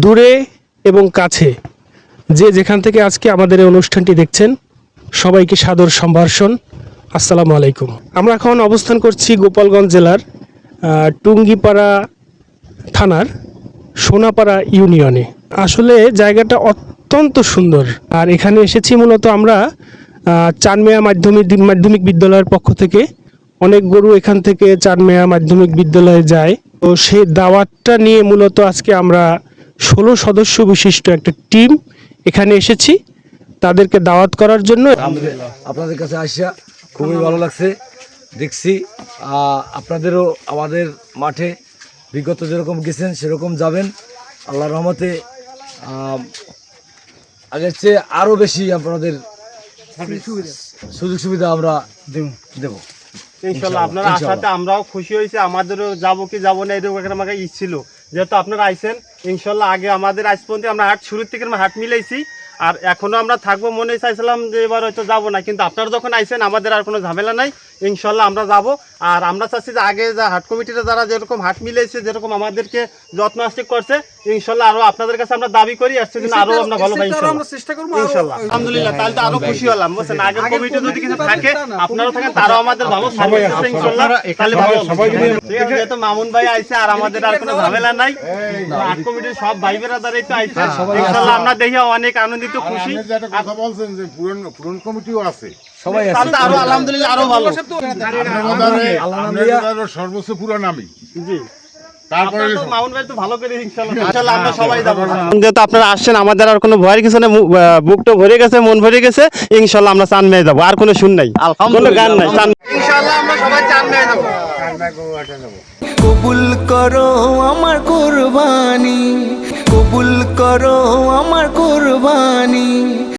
দূরে এবং কাছে। যে যেখান থেকে আজকে আমাদের এই অনুষ্ঠানটি দেখছেন, সবাইকে সাদর সম্ভাষণ। আসসালামু আলাইকুম। আমরা এখন অবস্থান করছি গোপালগঞ্জ জেলার টুঙ্গিপাড়া থানার, সোনাপাড়া ইউনিয়নে। আসলে জায়গাটা অত্যন্ত সুন্দর। আর এখানে এসেছি মূলত আমরা চানমিয়া মাধ্যমিক মাধ্যমিক বিদ্যালয়ের পক্ষ থেকে। অনেক গরু এখান থেকে চানমিয়া মাধ্যমিক বিদ্যালয়ে যায়। তো সেই দাওয়াতটা নিয়ে মূলত আজকে আমরা ষোলো সদস্য বিশিষ্ট একটা টিম এখানে এসেছি। তাদেরকে দাওয়াত করার জন্য আপনাদের কাছে আসিয়া খুবই ভালো লাগছে। দেখছি আপনাদেরও আমাদের মাঠে বিগত যেরকম গেছেন সেরকম যাবেন। আল্লাহ রহমতে আগের চেয়ে আরও বেশি আপনাদের সুযোগ সুবিধা আমরা দেব ইনশাল্লাহ আপনারা। আসাতে আমরাও খুশি হয়েছি। আমাদেরও যাব কি যাব না এরকম একটা আমাকে ইচ্ছা ছিল। যেহেতু আপনারা আইসেন ইনশাল্লাহ আগে আমাদের আজ পর্যন্ত আমরা হাট শুরুর থেকে হাট মিলাইছি। আর এখনও আমরা থাকব মনে চাইছিলাম যে এবার হয়তো যাব না কিন্তু আপনারা যখন আইছেন আমাদের আর কোনো ঝামেলা নাই। ইনশাল্লাহ আমরা যাব। আর আমরা চাচ্ছি যে আগে যা হাট কমিটিরা যারা যেরকম হাট মিলাইছে যেরকম আমাদেরকে যত্ন আস্তিক করছে ইনশাল্লাহ আরও আপনাদের কাছে আমরা দাবি করি আর সেদিন আরও আমরা ভালো পাই ইনশাল্লাহ। আলহামদুলিল্লাহ তাহলে তো আরও খুশি হলাম বুঝছেন? আগের কমিটি যদি কিছু থাকে আপনারাও থাকেন তারাও আমাদের ভালো সার্ভিস আছে ইনশাল্লাহ। এখানে ভালো ঠিক আছে যেহেতু মামুন ভাই আইছে আর আমাদের আর কোনো ঝামেলা নাই আট কমিটির সব ভাই বেরাদারাই তো আইছে। ইনশাল্লাহ আমরা দেখে অনেক আনন্দিত খুশি? কথা বলছেন যে পুরন পুরন কমিটিও আছে। সবাই আছে। তাহলে আরও আলহামদুলিল্লাহ আরও ভালো। বোধহয় সর্বোচ্চ পুরান আমি জি সবাই যাব। যেহেতু আপনারা আসছেন আমাদের আর কোনো ভয়ের কিছু নেই। বুকটা ভরে গেছে মন ভরে গেছে। ইনশাল্লাহ আমরা চান মেয়ে যাব। আর কোনো শুন নাই। কোনো গান নাই চান আমরা সবাই চান মেয়ে যাব। কবুল করো আমার কুরবানি। কবুল করো আমার কুরবানি।